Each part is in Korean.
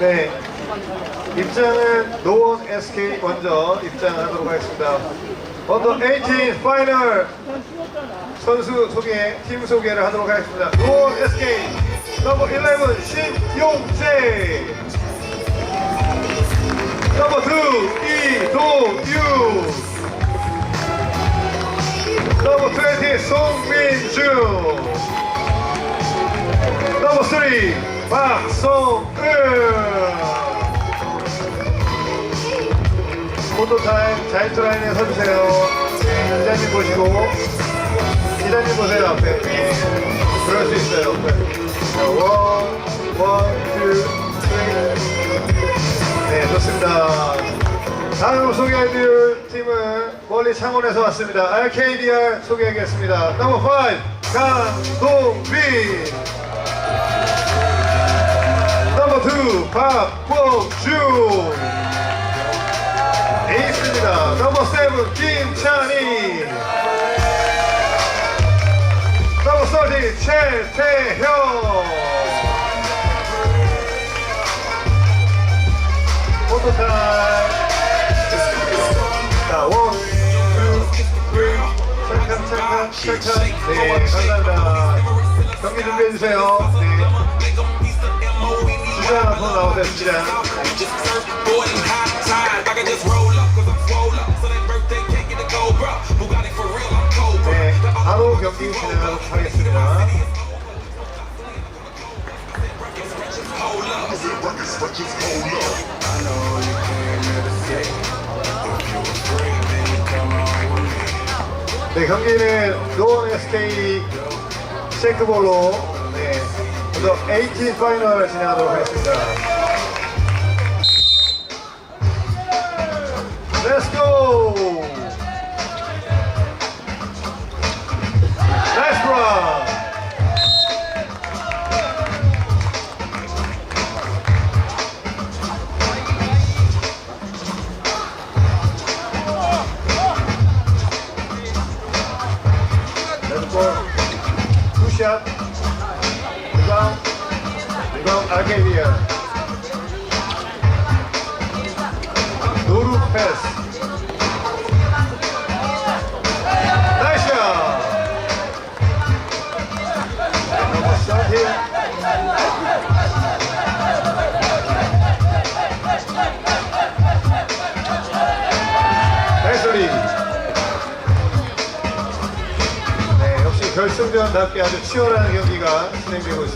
네. 입장은 노원 SK 먼저 입장하도록 하겠습니다. 언더 18 파이널 선수 소개, 팀 소개를 하도록 하겠습니다. 노원 SK 넘버 11 신용재 넘버 2 이동유 넘버 20 송민주 넘버 3 박성은 포토타임 자이트라인에 서주세요. 네, 기자님 보시고 기자님 보세요 앞에. 네, 그럴 수 있어요 자, 원, 원, 투, 네 좋습니다. 다음 소개해드릴 팀은 멀리 창원에서 왔습니다. RKDR 소개하겠습니다. 넘버 5 강동빈 넘버 2 박봉준 에이스입니다. 넘버 세븐 김찬희 넘버 서디 최태형 포토타임 자, 원, 투, 쓰리 잠깐 잠깐 잠깐 네, 감사합니다. 경기 준비해주세요. 네. I'm cold, bro. 네. 네, 경기는 노원 SK 셰크볼로 네, 먼저 18 파이널 진행하도록 하겠습니다. Let's go!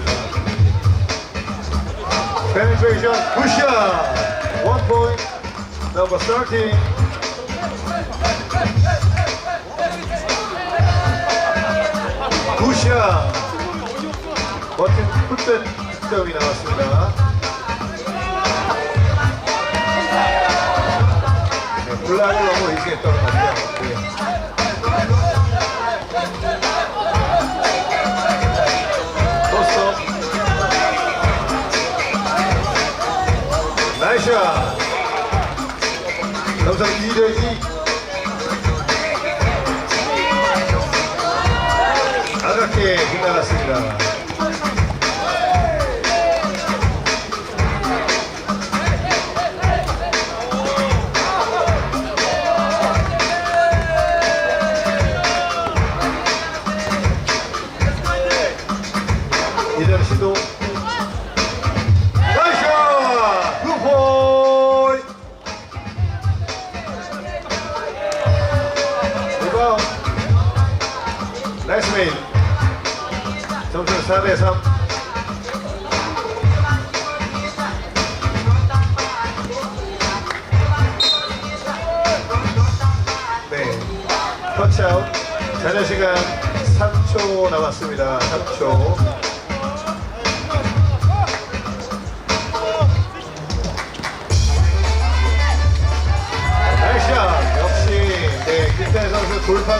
있습니다. 페네트레이션 굿샷! 원 포인트 넘버 13 굿샷! 멋진 풋백 득점이 나왔습니다. 네, 블락을 너무 의지했던 것 같아요. 네. 점점 2대 2 아깝게 빗나갔습니다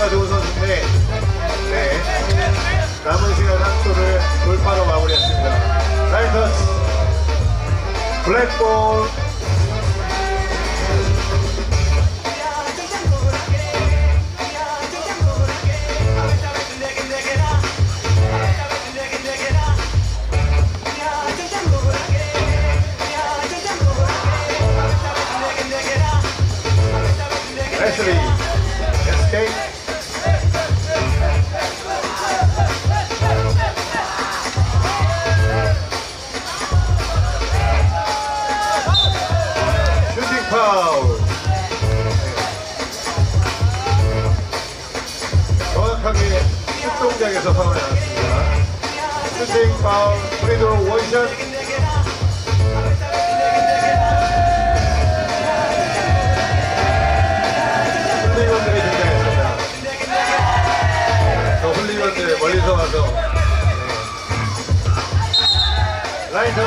돌파가 좋은 선수인데 네, 남은 시간 3초를 돌파로 마무리했습니다. 터치 블랙볼 시작해서 파울이 나왔습니다. 슈팅 파울, 프리드로 원샷. 훌리건들이 등장했습니다. 저 훌리건들 멀리서 와서 네. 전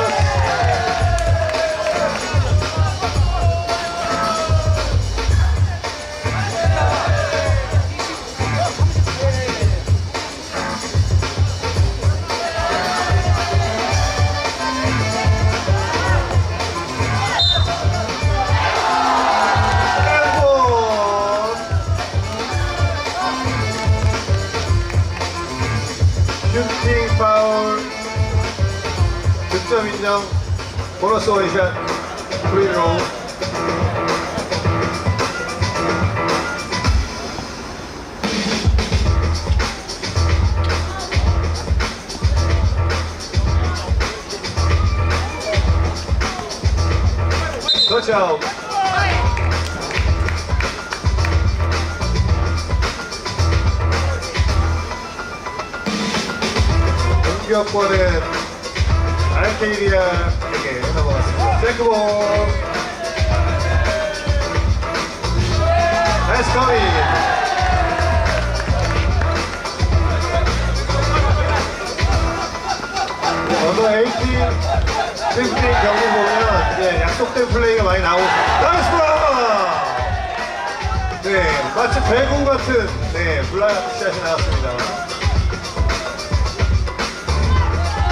보너스 원샷 프리로 터치아웃 세크볼 나이스 커밍 어느 에이티 싱팅 경기 보면 이제 약속된 플레이가 많이 나오고 나이스 블락! 네, 마치 배구 같은 네, 블락샷이 나왔습니다.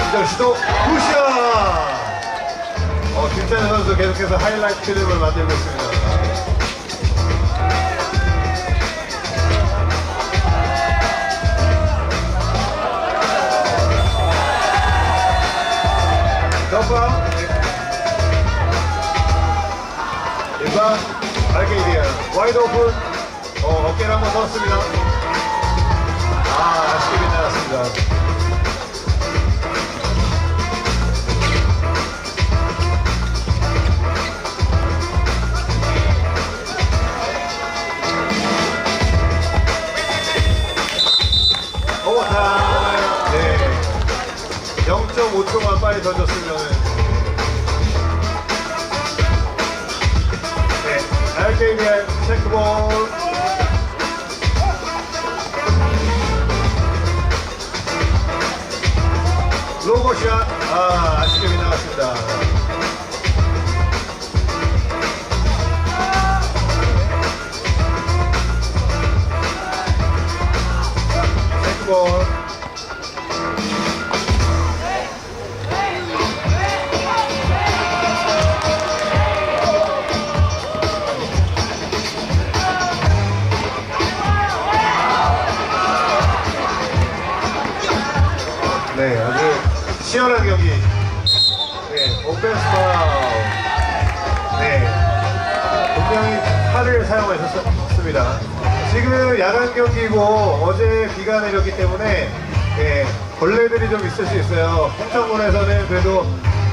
이정 시도 굿샷! 어, 김찬현 선수 계속해서 하이라이트 필름을 만들고 있습니다. 덤파 일반 알게이디아 와이드 오픈 어, 어깨를 한번 썼습니다. 아, 아쉽게 빗나갔습니다. 0.5초만 빨리 던졌으면 네 알게이미아 체크볼 로고샷 아 아쉽게 빗나갔습니다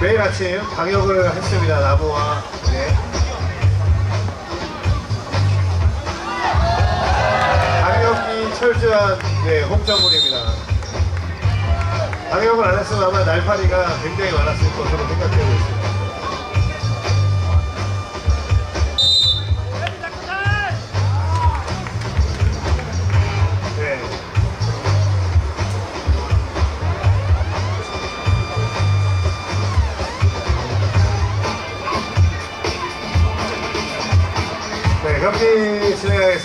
매일 아침 방역을 했습니다. 나무와. 네. 방역이 철저한 네, 홍천군입니다. 방역을 안 했으면 아마 날파리가 굉장히 많았을 것으로 생각되고 있습니다.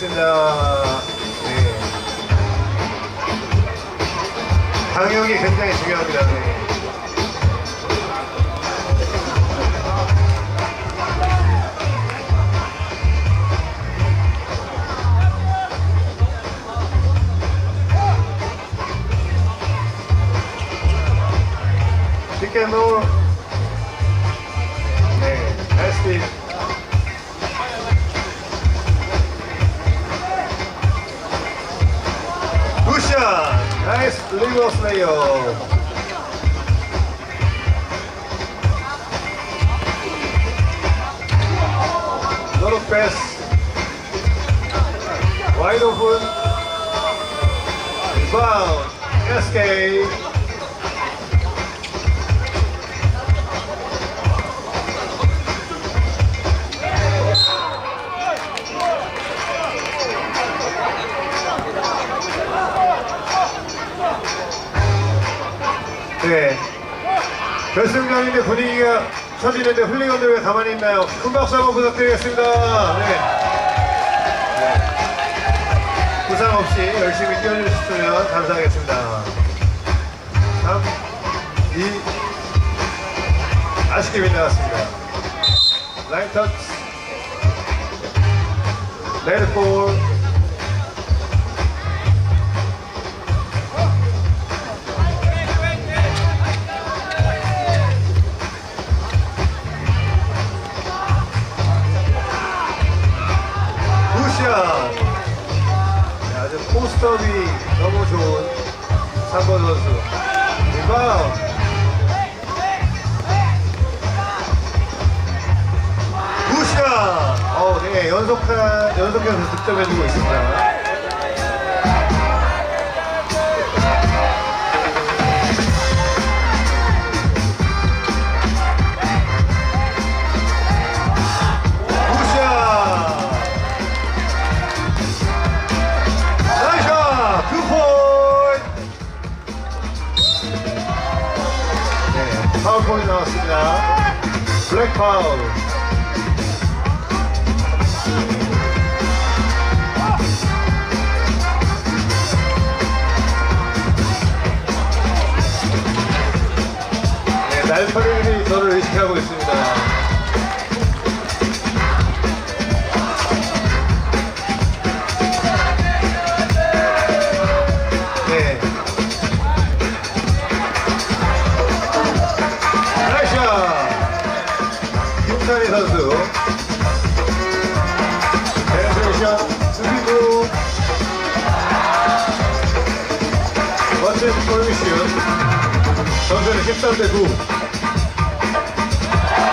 진행하겠습니다. 네. 방역이 굉장히 중요합니다. 네. 결승전인데 분위기가 터지는데 훌리건들 왜 가만히 있나요? 큰 박수 한번 부탁드리겠습니다. 네. 네. 부상 없이 열심히 뛰어주셨으면 감사하겠습니다. 다음 이 아쉽게 빗나갔습니다. 라인 터치 레드 볼 3번 선수. 리바운드. 굿샷 어, 네, 연속한, 연속해서 득점해주고 있습니다 나왔습니다 블랙 파울 네, 날파리들이 저를 의식하고 있습니다 선수. 페네트레이션 수비구. 멋진 골미슛. 전세는 13대 9.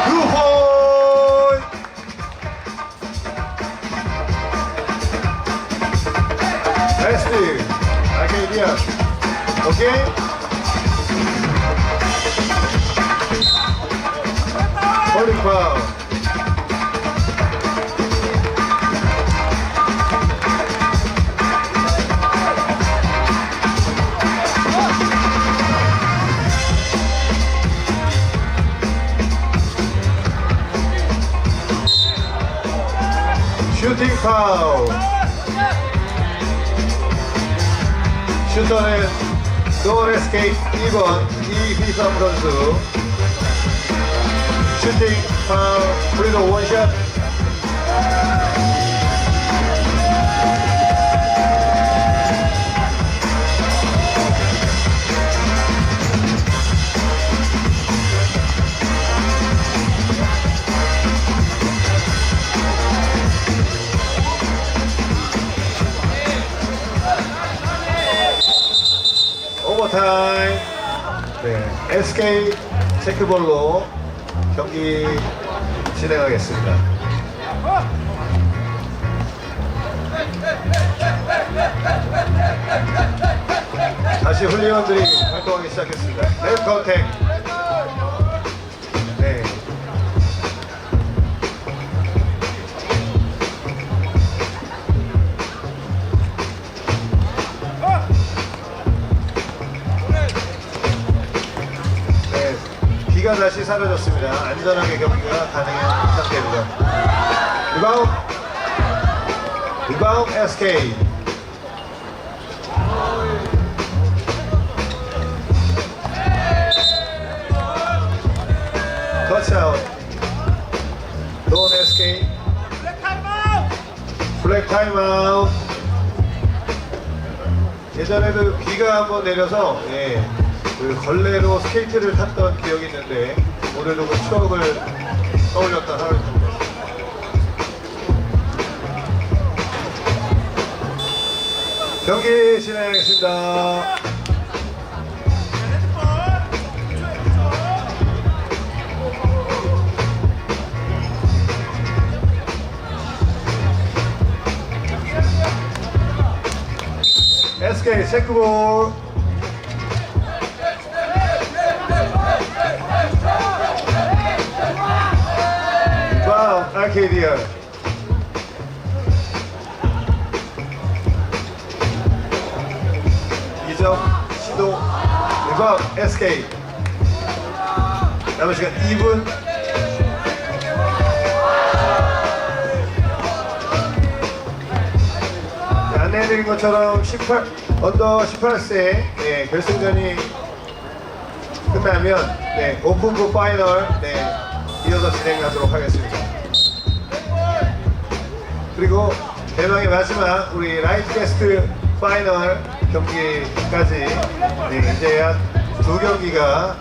두 홀! 베스트. 아케이디아. 오케이? 홀 슈터는 노 에스케이프 2번 이휘성 선수. 슈팅 파울 프리도 원샷. SK 체크볼로 경기 진행하겠습니다. 다시 훌리원들이 활동하기 시작했습니다. 랩 컨택. 비가 다시 사라졌습니다. 안전하게 경기가 가능한 상태입니다. 리바운, 리바운 SK. 터치아웃. 논 SK. 블랙 타임아웃. 예전에도 비가 한번 내려서 예, 그 걸레로 스케이트를 탔던 기억이 있는데 오늘도 그 추억을 떠올렸던 하루입니다. 경기 진행하겠습니다. SK 체크볼 아케이디아 이점 시도 리바운 SK 남은 시간 2분. 네, 안내해드린 것처럼 18, 언더 18세 네, 결승전이 끝나면 네, 오픈부 파이널 네, 이어서 진행하도록 하겠습니다. 그리고 대망의 마지막 우리 라이트 캐스트 파이널 경기까지 네, 이제 한 두 경기가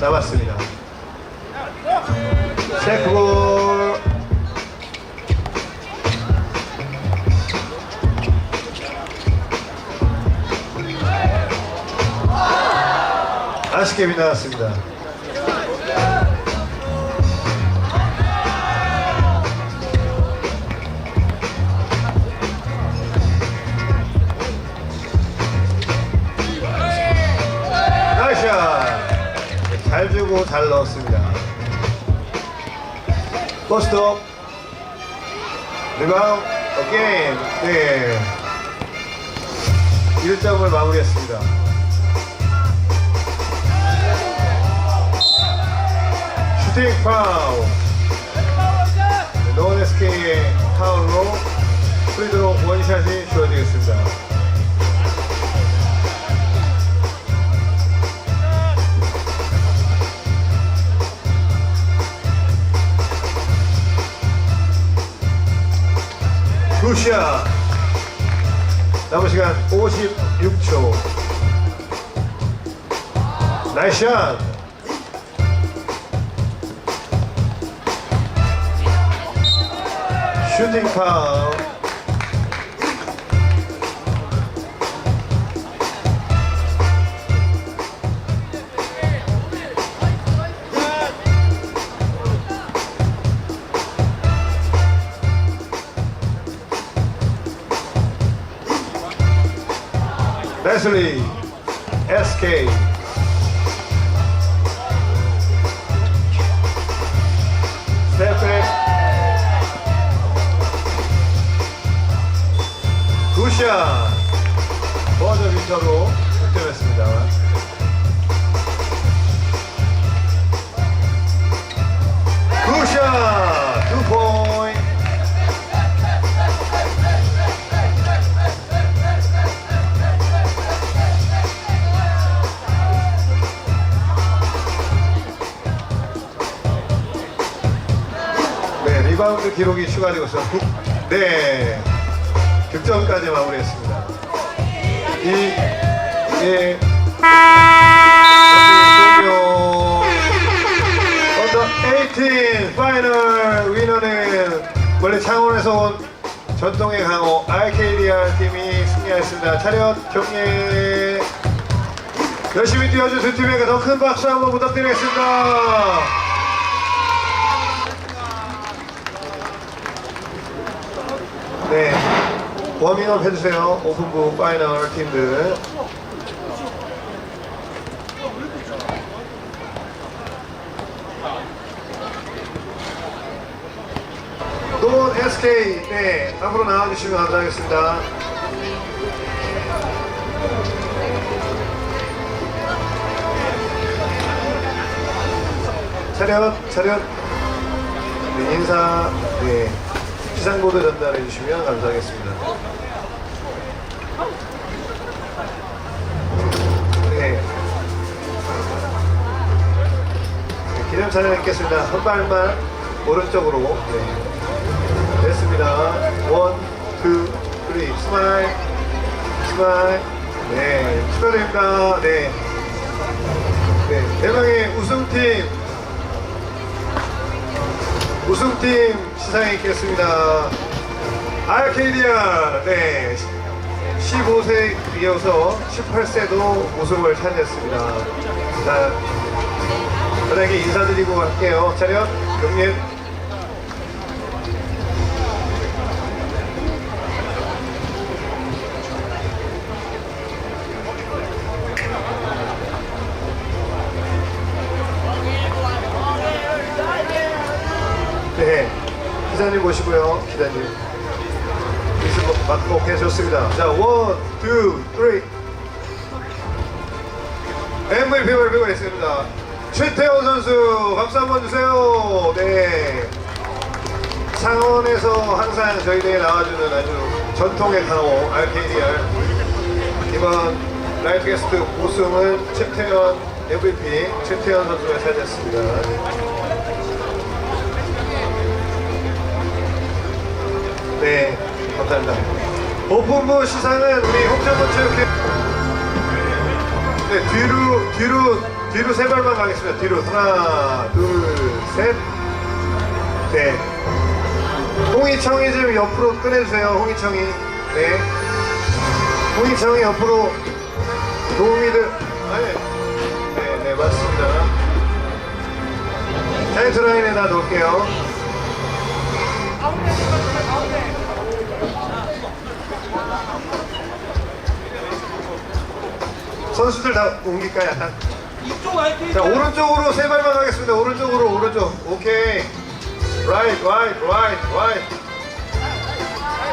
남았습니다. 체크볼 아쉽게 빗나갔습니다. 넣었습니다. 포스트업 리바운드 어게인 네 1점을 마무리했습니다. 슈팅 파울 노원 SK의 파울로 프리드로 원샷이 주어지겠습니다. 굿샷 남은 시간 56초. 나이스 샷. 슈팅 파울 레슬리 SK 스텝백 굿샷 버저 비터로 득점했습니다. 굿 리바운드 기록이 있어. 구- 네, 득점까지 마무리했습니다. 이, 예, 언더 18 파이널 위너는 원래 창원에서 온 전통의 강호 RKDR 팀이 승리하였습니다. 차렷 경례 열심히 뛰어준 두 팀에게 더 큰 박수 한번 부탁드리겠습니다. 네. 워밍업 해주세요. 오픈부 파이널 팀들. 노원 SK, 네. 앞으로 나와주시면 감사하겠습니다. 차렷, 차렷. 네, 인사, 네. 시상보드 전달해 주시면 감사하겠습니다. 네. 네, 기념 촬영 있겠습니다. 한 발만 오른쪽으로. 네. 됐습니다. 원, 투, 쓰리. 스마일. 스마일. 네. 축하드립니다. 네. 네. 대망의 우승팀. 우승팀 시상에 있겠습니다. 아르케이디아, 네. 15세 이어서 18세도 우승을 차지했습니다. 자, 저에게 인사드리고 갈게요. 차렷, 경례. 네, 기자님 모시고요. 기자님. 맞고 오케이 좋습니다. 자, 원, 투, 쓰리. MVP 발표가 있습니다. 최태원 선수 박수 한번 주세요. 네. 창원에서 항상 저희 대회 나와주는 아주 전통의 강호 RKDR 이번 라이트 게스트 우승은 최태원 MVP 최태원 선수가 차지했습니다. 감사합니다. 오픈부 시상은 우리 홍정문 체육회 네, 뒤로, 뒤로, 뒤로 세 발만 가겠습니다. 뒤로. 하나, 둘, 셋. 네. 홍희청이 좀 옆으로 꺼내주세요. 홍희청이. 네. 홍희청이 옆으로 도우미들. 아니. 네, 네, 맞습니다. 타이트 라인에다 놓을게요. 선수들 다 옮길까요? 약간? 이쪽 알게 자 오른쪽으로 세 발만 가겠습니다. 오른쪽으로 오른쪽. 오케이. Right right right right.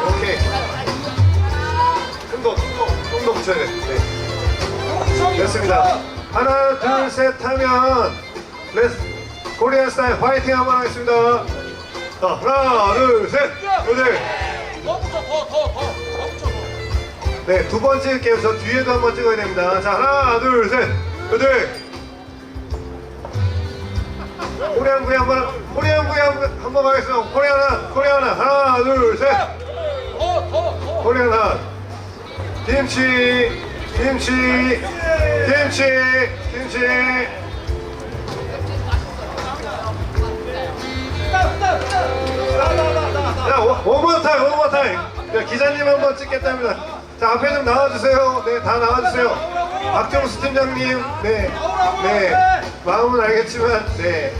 오케이. 좀더좀더 붙여야 돼. 네. 됐습니다. 하나 둘 셋 하면 레스 코리안 스타일 화이팅 한번 하겠습니다. 자 하나 둘셋. 더 붙여 더더더더 더. 네, 두 번 찍을게요. 저 뒤에도 한번 찍어야 됩니다. 자, 하나, 둘, 셋, 둘. 코리안 구이 한 번, 코리안 구이 한 번, 한번 가겠습니다. 코리안 하나, 코리안 하나, 하나, 둘, 셋. 더더더 코리안 하나. 김치, 김치, 김치, 김치. 자, 원모 타임, 원모 타임. 자, 기자님 한번 찍겠답니다. 자, 앞에 좀 나와주세요. 네, 다 나와주세요. 박정수 팀장님, 네, 네, 마음은 알겠지만, 네,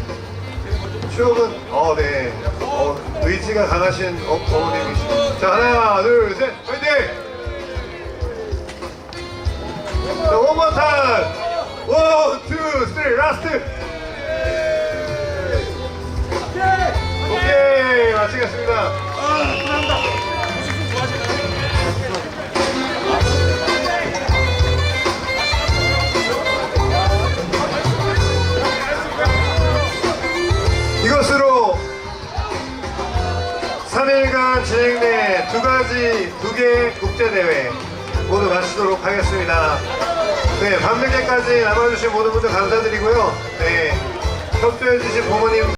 추억은, 어, 네, 어, 의지가 강하신 어, 어머님이시죠. 자, 하나, 둘, 셋, 화이팅! 자, 투, 쓰리, 라스트. 오케이, 마치겠습니다. 이것으로 3일간 진행된 두 가지, 두 개의 국제대회 모두 마치도록 하겠습니다. 네, 밤늦게까지 남아주신 모든 분들 감사드리고요. 네, 협조해주신 부모님들